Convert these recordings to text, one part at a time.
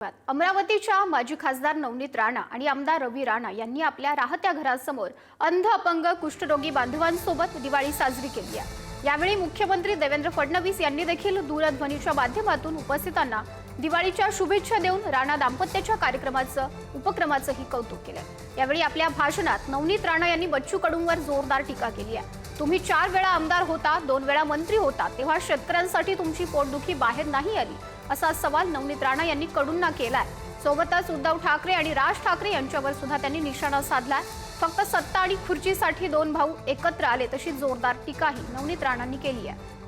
अमरावतीच्या माजी खासदार नवनीत राणा आणि आमदार रवी राणा यांनी आपल्या राहत्या घरासमोर अंध अपंग कुष्ठरोगी बांधवांसोबत दिवाळी साजरी केली आहे. यावेळी मुख्यमंत्री देवेंद्र फडणवीस यांनी देखील दूरध्वनीच्या माध्यमातून उपस्थितांना दिवाळीच्या शुभेच्छा देऊन राणा दाम्पत्याच्या कार्यक्रमाचं उपक्रमाचंही कौतुक केलं. यावेळी आपल्या भाषणात नवनीत राणा यांनी बच्चू कडूंवर जोरदार टीका केली आहे. तुम्ही चार वेळा आमदार होता दोन वेळा मंत्री होता तेव्हा शेतकऱ्यांसाठी तुमची पोटदुखी बाहेर नाही आली असा सवाल नवनीत राणा यांनी कडूंना केलाय. सोबतच उद्धव ठाकरे आणि राज ठाकरे यांच्यावर सुद्धा त्यांनी निशाणा साधलाय. फक्त सत्ता आणि खुर्चीसाठी दोन भाऊ एकत्र आले तशी जोरदार टीकाही नवनीत राणांनी केली आहे.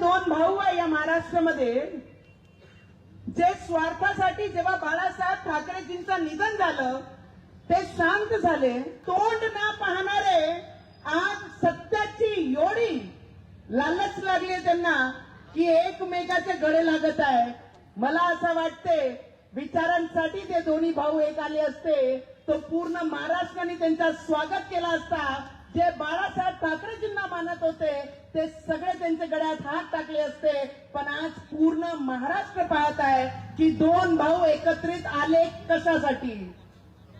दोन भाऊ आहे या महाराष्ट्रामध्ये. जे स्वार्थासाठी जेव्हा बाळासाहेब ठाकरेजींचं निधन झालं ते शांत झाले. तोंड ना पाहणारे आज सत्याची योडी लालच लागली त्यांना की एकमेकाचे गळे लागत आहे. मला असं वाटते विचारांसाठी ते दोन्ही भाऊ एक आले असते. तो पूर्ण महाराष्ट्राने त्यांचा स्वागत केला असता. जे बाळासाहेब ठाकरेजींना मानत होते ते सगळे त्यांच्या गड्यात हात टाकले असते. पण आज पूर्ण महाराष्ट्र पाहत आहे की दोन भाऊ एकत्रित आले कशासाठी?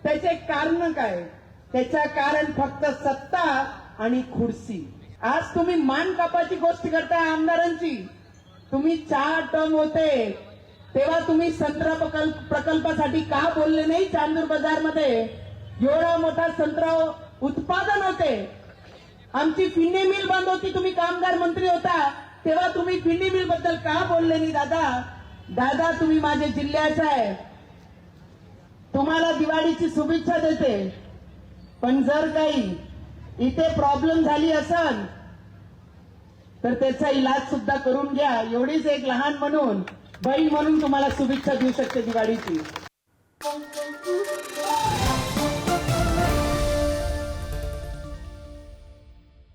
त्याचे कारण काय? त्याच्या कारण फक्त सत्ता आणि खुर्सी आज तुम्ही मान कापाची गोष्ट करताय आमदारांची. तुम्ही चार टर्म होते. तेव्हा तुम्ही संत्रा प्रकल्प प्रकल्पासाठी का बोलले नाही चांदूर बाजारमध्ये एवढा मोठा संत्रा उत्पादन होते. आमची फिन्नी मिल बंद होती तुम्ही कामगार मंत्री होता तेव्हा तुम्ही फिन्नी मिलबद्दल का बोलले नाही दादा? दादा तुम्ही माझ्या जिल्ह्याचा आहे. तुम्हाला दिवाळीची शुभेच्छा देते. पण जर काही इथे प्रॉब्लेम झाली असल तर त्याचा इलाज सुद्धा करून घ्या. एवढीच एक लहान म्हणून बहीण म्हणून तुम्हाला शुभेच्छा देऊ शकते दिवाळीची.